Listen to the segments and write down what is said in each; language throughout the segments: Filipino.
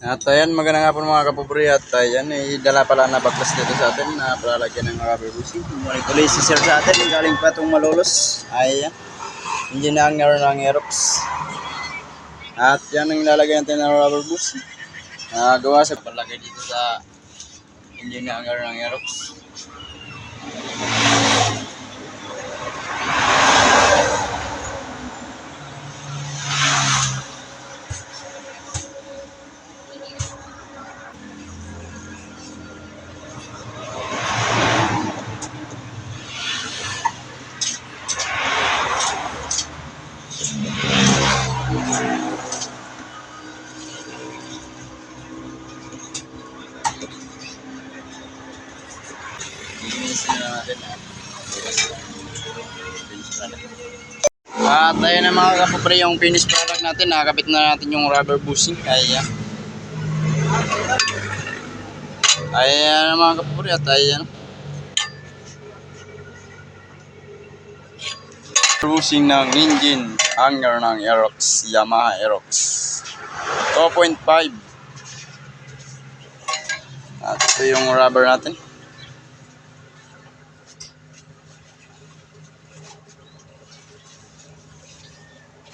At ayan, magandang hapon mga kapobri at ayan, eh, dala pala na baklas dito sa atin na palalagyan ng mga rubber Bumalik ulit si sir sa atin, galing pa itong malolos. Ayan, hindi na ang naroon ng Aerox. At yan ang nilalagay natin ng rubber bushing. Na gawa sa palagay dito sa engine na ng Aerox. Linisin na natin. At ayun na mga kapopre yung finished product natin. Nakakabit na natin yung rubber bushing. Ayan. Ayan na mga kapopre at ayan. Cruising ng engine hanger ng Aerox, Yamaha Aerox. 2.5 At ito yung rubber natin.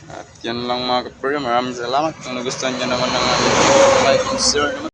At yan lang mga kapatid. Maraming salamat. Kung nagustuhan nyo naman ng ating like and share naman.